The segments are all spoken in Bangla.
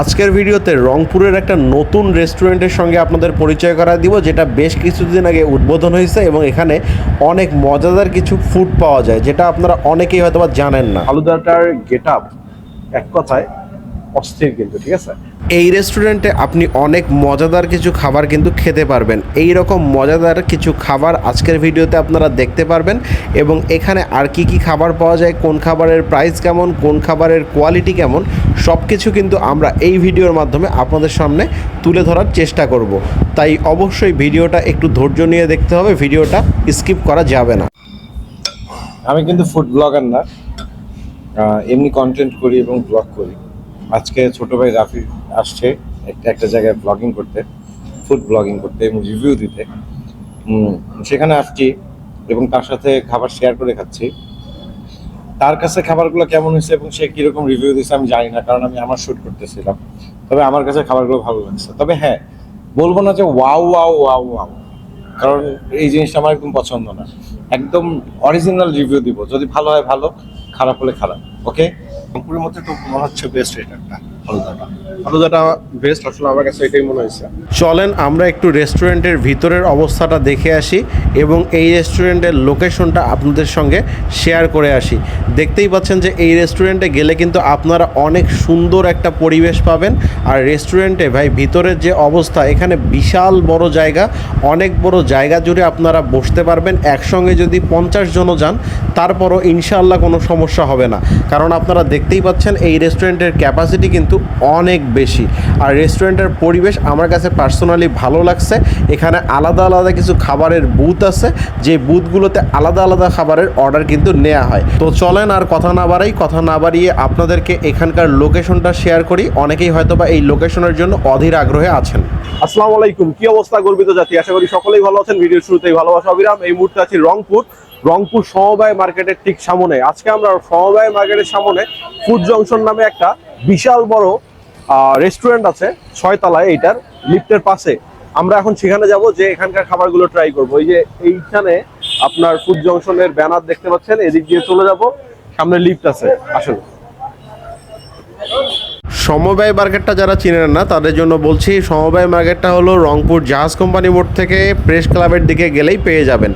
আজকের ভিডিওতে রংপুরের একটা নতুন রেস্টুরেন্টের সঙ্গে আপনাদের পরিচয় করা দিব, যেটা বেশ কিছুদিন আগে উদ্বোধন হয়েছে এবং এখানে অনেক মজাদার কিছু ফুড পাওয়া যায়, যেটা আপনারা অনেকেই হয়তো জানেন না। আলুদাটার গেট আপ এক কথায় অস্থির কিন্তু, ঠিক আছে? এই রেস্টুরেন্টে আপনি অনেক মজাদার কিছু খাবার কিন্তু খেতে পারবেন। এই রকম মজাদার কিছু খাবার আজকের ভিডিওতে আপনারা দেখতে পারবেন এবং এখানে আর কি কি খাবার পাওয়া যায়, কোন খাবারের প্রাইস কেমন, কোন খাবারের কোয়ালিটি কেমন সব কিছু কিন্তু আমরা এই ভিডিওর মাধ্যমে আপনাদের সামনে তুলে ধরার চেষ্টা করব। তাই অবশ্যই ভিডিওটা একটু ধৈর্য নিয়ে দেখতে হবে, ভিডিওটা স্কিপ করা যাবে না। আমি কিন্তু ফুড ব্লগার না। এমনি কন্টেন্ট করি এবং ব্লগ করি। আজকে ছোট ভাই রাফি আসছে একটা একটা জায়গায় ব্লগিং করতে ফুড ব্লগিং করতে, এবং রিভিউ দিতে। সেখানে আসছি এবং তার সাথে খাবার শেয়ার করে খাচ্ছি। তার কাছে খাবারগুলো কেমন হয়েছে এবং সে কীরকম রিভিউ দিচ্ছে আমি জানি না, কারণ আমি আমার শ্যুট করতেছিলাম। তবে আমার কাছে খাবারগুলো ভালো লাগছে। তবে হ্যাঁ বলব না যে ওয়াও ওয়াও ওয়াও ওয়াও কারণ এই জিনিসটা আমার একদম পছন্দ না। একদম অরিজিনাল রিভিউ দিব। যদি ভালো হয় ভালো, খারাপ হলে খারাপ। ওকে রংপুরের মধ্যে তো মনে হচ্ছে বেস্ট এটা একটা আলুদাটা আলুদাটা বেস্ট আসলে আমার কাছে এটাই মনে হয়েছে। চলেন আমরা একটু রেস্টুরেন্টের ভিতরের অবস্থাটা দেখে আসি এবং এই রেস্টুরেন্টের লোকেশনটা আপনাদের সঙ্গে শেয়ার করে আসি। দেখতেই পাচ্ছেন যে এই রেস্টুরেন্টে গেলে কিন্তু আপনারা অনেক সুন্দর একটা পরিবেশ পাবেন। আর রেস্টুরেন্টে ভাই, ভিতরের যে অবস্থা, এখানে বিশাল বড় জায়গা, অনেক বড় জায়গা জুড়ে আপনারা বসতে পারবেন। একসঙ্গে যদি পঞ্চাশ জনও যান, তারপরও ইনশাআল্লাহ কোনো সমস্যা হবে না। কারণ আপনারা দেখতেই পাচ্ছেন এই রেস্টুরেন্টের ক্যাপাসিটি কিন্তু অনেক বেশি। আর রেস্টুরেন্টের পরিবেশ আমার কাছে পার্সোনালি ভালো লাগছে। এখানে আলাদা আলাদা কিছু খাবারের বুথ আছে। যে বুথগুলোতে আলাদা আলাদা খাবারের অর্ডার কিন্তু নেওয়া হয়। তো চলেন আর কথা না বাড়াই, কথা না বাড়িয়ে আপনাদেরকে এখানকার লোকেশনটা শেয়ার করি। অনেকেই হয়তো বা এই লোকেশনের জন্য অধীর আগ্রহে আছেন। আসসালামু আলাইকুম। কি অবস্থা, গর্বিত জাতি? আশা করি সকলেই ভালো আছেন। ভিডিওর শুরুতেই ভালোবাসা, অবিরাম। এই মুহূর্তে আছি রংপুর। রংপুর সমবায় মার্কেটের ঠিক সামনে। আজকে আমরা সমবায় মার্কেটের সামনে ফুড জংশন নামে একটা বিশাল বড় রেস্টুরেন্ট আছে ছয় তলায় এইটার লিফটের পাশে। আমরা এখন সেখানে যাব যে এখানকার খাবারগুলো ট্রাই করব। এই যে এইখানে আপনার ফুড জংশনের ব্যানার দেখতে পাচ্ছেন, এদিক দিয়ে চলে যাব, সামনে লিফট আছে আসলে সমবায় মার্কেটটা যারা চিনেন না, তাদের জন্য বলছি সমবায় মার্কেটটা হলো রংপুর জাহাজ কোম্পানি মোড় থেকে প্রেস ক্লাবের দিকে গেলেই পেয়ে যাবেন।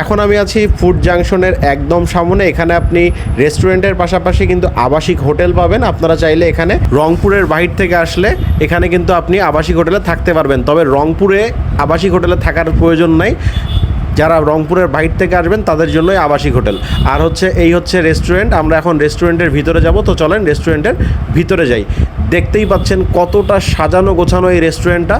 এখন আমি আছি ফুড জাংশনের একদম সামনে, এখানে আপনি রেস্টুরেন্টের পাশাপাশি কিন্তু আবাসিক হোটেল পাবেন। আপনারা চাইলে এখানে রংপুরের বাহির থেকে আসলে এখানে কিন্তু আপনি আবাসিক হোটেলে থাকতে পারবেন। তবে রংপুরে আবাসিক হোটেলে থাকার প্রয়োজন নাই। যারা রংপুরের বাইর থেকে আসবেন, তাদের জন্যই আবাসিক হোটেল। আর হচ্ছে, এই হচ্ছে রেস্টুরেন্ট আমরা এখন রেস্টুরেন্টের ভিতরে যাব। তো চলেন রেস্টুরেন্টের ভিতরে যাই। দেখতেই পাচ্ছেন কতটা সাজানো গোছানো এই রেস্টুরেন্টটা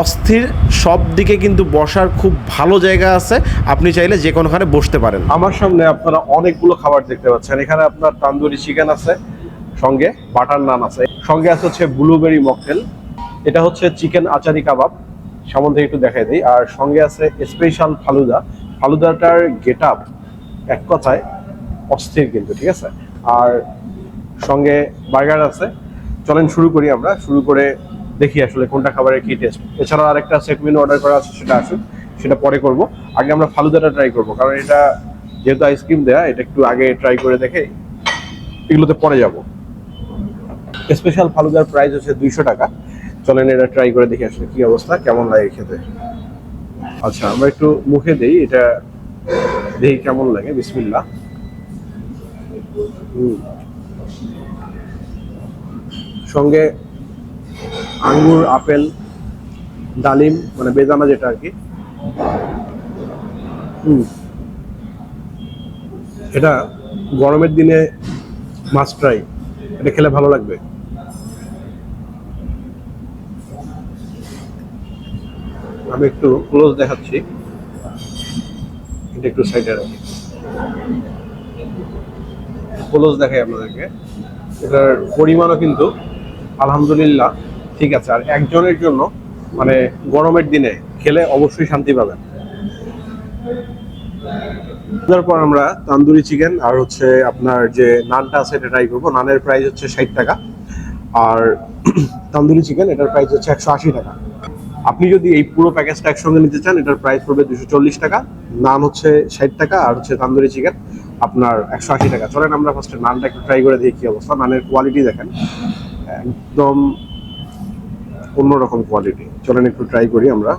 অস্থির, সব দিকে কিন্তু বসার খুব ভালো জায়গা আছে। আপনি চাইলে যে কোনোখানে বসতে পারেন। আমার সামনে আপনারা অনেকগুলো খাবার দেখতে পাচ্ছেন। এখানে আপনার তান্দুরি চিকেন আছে, সঙ্গে বাটার নান আছে। সঙ্গে আছে হচ্ছে ব্লুবেরি মকটেল এটা হচ্ছে চিকেন আচারি কাবাব। থেকে একটু দেখাই দিই। আর সঙ্গে আছে স্পেশাল ফালুদা। ফালুদাটার গেট আপ এক কথায় অস্থির কিন্তু, ঠিক আছে? আর সঙ্গে বার্গার আছে। চলেন শুরু করি আমরা। শুরু করে দেখি আসলে কোনটা খাবারের কি টেস্ট এছাড়াও আরেকটা সেট মেনু অর্ডার করা আছে, সেটা আসুক। সেটা পরে করব। আগে আমরা ফালুদাটা ট্রাই করব, কারণ এটা যেহেতু আইসক্রিম দেয়া, এটা একটু আগে ট্রাই করে দেখে এগুলোতে পরে যাব। স্পেশাল ফালুদার প্রাইস হচ্ছে দুইশো টাকা। চলেন, এটা ট্রাই করে দেখি আসলে কি অবস্থা, কেমন লাগে খেতে? আচ্ছা আমরা একটু মুখে দেই, এটা দেখি কেমন লাগে, বিসমিল্লাহ। সঙ্গে আঙ্গুর, আপেল, ডালিম মানে বেদানা যেটা আর কি। এটা গরমের দিনে মাস্ট ট্রাই এটা খেলে ভালো লাগবে। আমি একটু ক্লোজ দেখাচ্ছি। এটা একটু সাইডে রাখি। ক্লোজ দেখাই আপনাদেরকে। এটার পরিমাণও কিন্তু আলহামদুলিল্লাহ ঠিক আছে। আর একজনের জন্য মানে গরমের দিনে খেলে অবশ্যই শান্তি পাবেন। তারপর আমরা তান্দুরি চিকেন আর হচ্ছে আপনার যে নানটা আছে, এটা ট্রাই করব। নানের প্রাইস হচ্ছে ষাট টাকা। আর তান্দুরি চিকেন এটার প্রাইস হচ্ছে একশো আশি টাকা। আপনি যদি এই পুরো প্যাকেজটা একসঙ্গে নিতে চান, এটার প্রাইস পড়বে দুশো চল্লিশ টাকা। নান হচ্ছে ষাট টাকা, আর হচ্ছে তান্দুরি চিকেন আপনার একশো আশি টাকা। চলেন আমরা ফার্স্টে নানটা একটু ট্রাই করে দেখি কি অবস্থা। নানের কোয়ালিটি দেখেন। একদম অন্যরকম কোয়ালিটি চলেন একটু ট্রাই করি আমরা।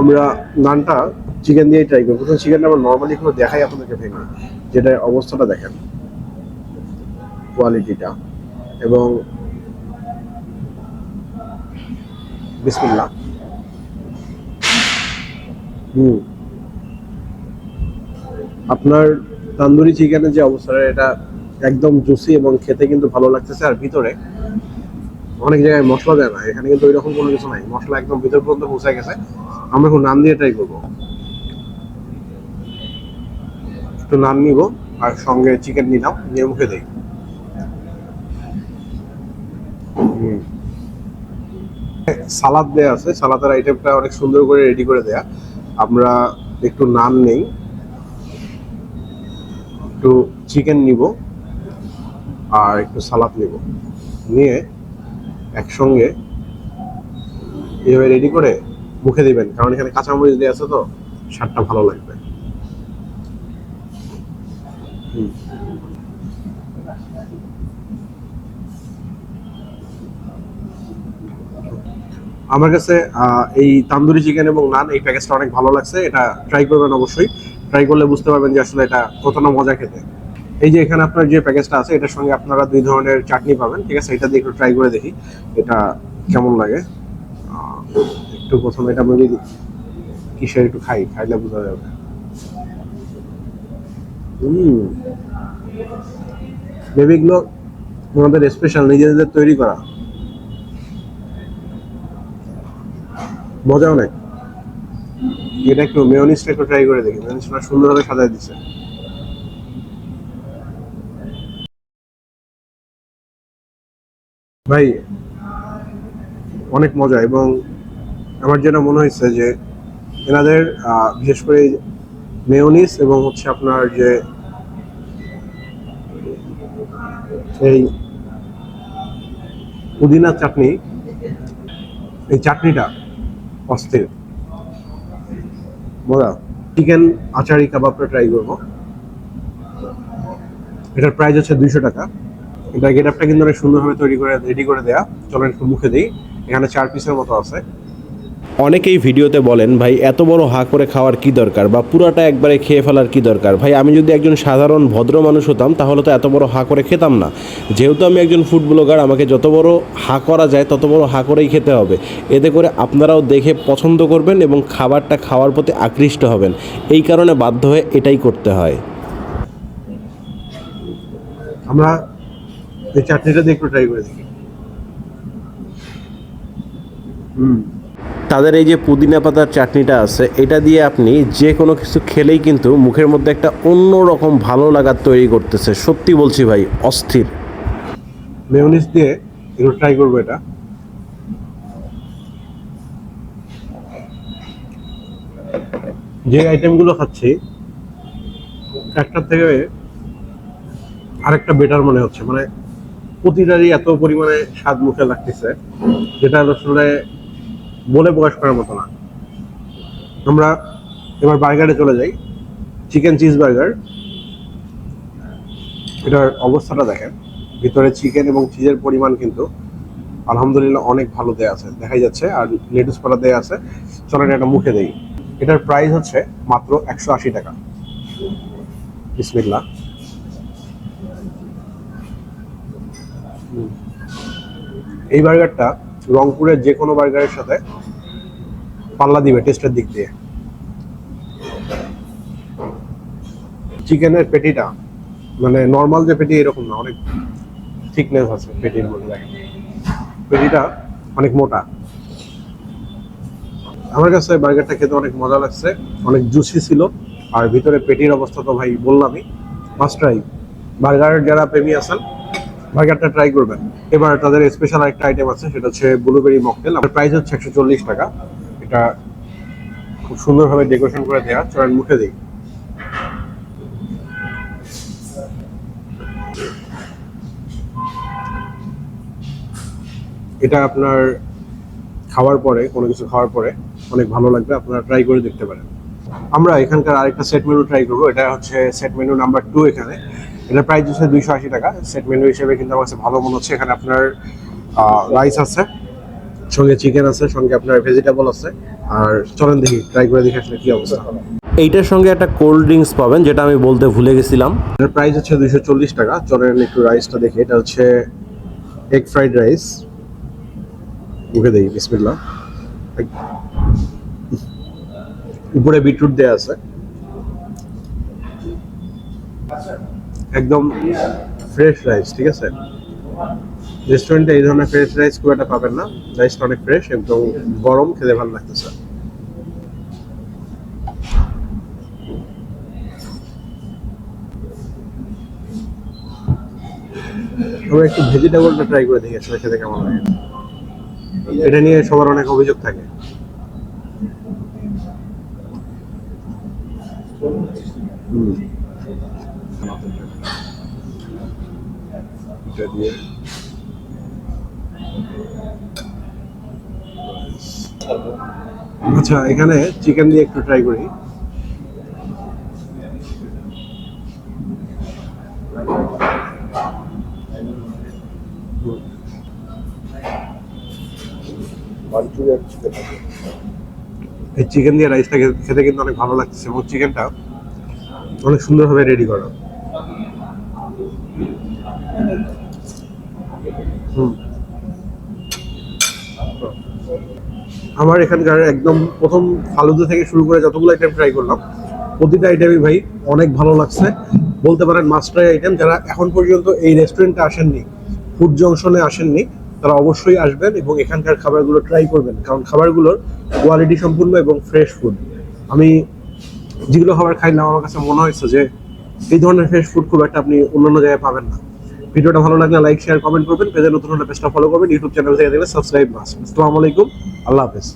আমরা নানটা চিকেন দিয়েই ট্রাই করি প্রথমে চিকেনটা আমরা নর্মালি করে দেখাই আপনাদেরকে ভেঙে। যেটা অবস্থাটা দেখেন। কোয়ালিটিটা এবং বিসমিল্লাহ। হুম। আপনার তান্দুরি চিকেনের যে অবস্থাটা এটা একদম জুসি এবং খেতে কিন্তু ভালো লাগতেছে। আর ভিতরে অনেক জায়গায় মশলা দেয় না, এখানে কিন্তু ওইরকম কোনো কিছু নাই। মশলা একদম ভিতর পর্যন্ত পৌঁছে গেছে। আমরা এখন নান দিয়ে ট্রাই করব। একটু নান নিব আর সঙ্গে চিকেন নিলাম, নিয়ে মুখে দিই হুম। সালাদ দেয়া আছে, সালাদের আইটেমটা অনেক সুন্দর করে রেডি করে দেয়া। আমরা একটু নান নেই। একটু চিকেন নিব, আর একটু সালাদ নিব। নিয়ে একসঙ্গে এভাবে রেডি করে মুখে দিবেন, কারণ এখানে কাঁচামরিচ দেওয়া আছে তো, স্বাদটা ভালো লাগবে। হুম। আমার কাছে এই তান্দুরি চিকেন এবং নান এই প্যাকেজটা অনেক ভালো লাগছে, এটা ট্রাই করবেন অবশ্যই। ট্রাই করলে বুঝতে পারবেন যে আসলে এটা কতটা মজা খেতে। এই যে এখানে আপনার যে প্যাকেজটা আছে, এটার সঙ্গে আপনারা দুই ধরনের চাটনি পাবেন, ঠিক আছে? এটা দিয়ে একটু ট্রাই করে দেখি, এটা কেমন লাগে। একটু প্রথমে এটা মেবি কিসের একটু খাই, খাইলে বোঝা যাবে। এগুলো আমাদের স্পেশাল নিজেদের তৈরি করা। মজা অনেক এটা একটু মেয়নিসটা একটু ট্রাই করে দেখি। মেয়নিসটা সুন্দরভাবে সাজায় দিছে। ভাই, অনেক মজা এবং আমার যেটা মনে হয়েছে যে এনাদের বিশেষ করে মেয়নিস এবং হচ্ছে আপনার যে এই পুদিনা চাটনি, এই চাটনিটা অস্থির। মজা চিকেন আচারি কাবাবটা ট্রাই করব। এটার প্রাইস হচ্ছে দুইশো টাকা। এটা গেট আপটা কিন্তু অনেক সুন্দরভাবে তৈরি করে রেডি করে দেয়া। চলেন একটু মুখে দিই। এখানে চার পিসের মতো আছে। অনেকেই ভিডিওতে বলেন, ভাই, এত বড় হা করে খাওয়ার কি দরকার বা পুরাটা একবারে খেয়ে ফেলার কি দরকার? ভাই, আমি যদি একজন সাধারণ ভদ্র মানুষ হতাম, তাহলে তো এত বড় হা করে খেতাম না। যেহেতু আমি একজন ফুড ব্লগার, আমাকে যত বড় হা করা যায়, তত বড় হা করেই খেতে হবে। এতে করে আপনারাও দেখে পছন্দ করবেন এবং খাবারটা খাওয়ার প্রতি আকৃষ্ট হবেন। এই কারণে বাধ্য হয়ে এটাই করতে হয়। আমরা চাটনিটা দিয়ে ট্রাই করে। হুম। তাদের এই যে পুদিনা পাতার চাটনিটা আছে, এটা দিয়ে আপনি যে কোনো কিছু খেলেই কিন্তু মুখের মধ্যে একটা অন্য রকম ভালো লাগার তৈরি করতেছে। সত্যি বলছি ভাই, অস্থির। মেয়নিস দিয়ে একটু ট্রাই করব এটা। যে আইটেমগুলো খাচ্ছি, একটার থেকে আরেকটা বেটার মনে হচ্ছে। মানে প্রতিটারই এত পরিমাণে স্বাদ মুখে লাগতেছে, যেটা আসলে বলে প্রকাশ করার মতো না। আমরা এবার বার্গারে চলে যাই। চিকেন চিজ বার্গার এটার অবস্থাটা দেখেন। ভিতরে চিকেন এবং চিজের পরিমাণ কিন্তু আলহামদুলিল্লাহ অনেক ভালো দেয়া আছে। দেখাই যাচ্ছে আর লেটুস পাতা দেয়া আছে। চলেন এটা মুখে দেই। এটার প্রাইস হচ্ছে মাত্র একশো আশি টাকা। বিসমিল্লাহ। হুম। এই বার্গারটা রংপুরের যে কোনো বার্গারের সাথে পাল্লা দিবে টেস্টের দিক দিয়ে। চিকেনের পেটিটা মানে নর্মাল যে পেটি এরকম না, অনেক থিকনেস আছে পেটির মধ্যে। পেটিটা অনেক মোটা। আমার কাছে বার্গারটা খেতে অনেক মজা লাগছে, অনেক জুসি ছিল। আর ভিতরে পেটির অবস্থা তো ভাই বললামই মাস্ট ট্রাই বার্গার যারা প্রেমী আছেন বার্গারটা ট্রাই করবেন। এবার তাদের স্পেশাল একটা আইটেম আছে, সেটা হচ্ছে ব্লুবেরি মকটেল আমার প্রাইস হচ্ছে একশো চল্লিশ টাকা। এটা খুব সুন্দরভাবে ডেকোরেশন করে দেওয়া চলেন মুখে দিই। এটা আপনার খাওয়ার পরে, কোনো কিছু খাওয়ার পরে অনেক ভালো লাগবে। আপনারা ট্রাই করে দেখতে পারেন। আমরা এখানকার আরেকটা সেট মেনু ট্রাই করব। এটা হচ্ছে সেট মেনু নাম্বার টু এখানে। এটা প্রাইস হচ্ছে দুইশো আশি টাকা। সেট মেনু হিসেবে কিন্তু আমার কাছে ভালো মনে হচ্ছে। এখানে আপনার রাইস আছে সঙ্গে চিকেন আছে সঙ্গে আপনার ভেজিটেবল আছে আর চলেন দেখি ট্রাই করে দেখি আসলে কি অবস্থা। এইটার সঙ্গে একটা কোল্ড ড্রিঙ্কস পাবেন যেটা আমি বলতে ভুলে গেছিলাম। এটার প্রাইস হচ্ছে দুইশো চল্লিশ টাকা। চলেন একটু রাইসটা দেখি। এটা হচ্ছে এগ ফ্রাইড রাইস মুখে দেখি বিসমিল্লা উপরে বিটরুট দেওয়া আছে। একদম ফ্রেশ রাইস ঠিক আছে? রেস্টুরেন্টে এই ধরনের ফ্রেশ রাইস খুব একটা পাবেন না। রাইসটা অনেক ফ্রেশ একদম গরম, খেতে ভালো লাগতেছে। আমরা একটু ভেজিটেবলটা ট্রাই করে দেখি, আসলে খেতে কেমন লাগে। এটা নিয়ে সবার অনেক অভিযোগ থাকে। হুম। আচ্ছা এখানে চিকেন দিয়ে একটু ট্রাই করি এই চিকেন দিয়ে রাইসটা খেতে কিন্তু অনেক ভালো লাগছে এবং চিকেনটা অনেক সুন্দরভাবে রেডি করা। আমার এখানকার একদম প্রথম ফালুদা থেকে শুরু করে যতগুলো আইটেম ট্রাই করলাম, প্রতিটা আইটেমই ভাই অনেক ভালো লাগছে। বলতে পারেন মাস্টার আইটেম যারা এখন পর্যন্ত এই রেস্টুরেন্টে আসেননি ফুড জংশনে আসেননি, তারা অবশ্যই আসবেন এবং এখানকার খাবারগুলো ট্রাই করবেন, কারণ খাবারগুলোর কোয়ালিটি সম্পূর্ণ এবং ফ্রেশ ফুড আমি যেগুলো খাবার খাইলাম আমার কাছে মনে হয়েছে যে এই ধরনের ফ্রেশ ফুড খুব একটা আপনি অন্যান্য জায়গায় পাবেন না। ভিডিওটা ভালো লাগলে লাইক শেয়ার কমেন্ট করবেন। পেজে নতুন হলে পেজটা ফলো করবেন। ইউটিউব চ্যানেল থেকে দেখলে সাবস্ক্রাইব মাস আসসালামু আলাইকুম। আল্লাহ হাফেজ।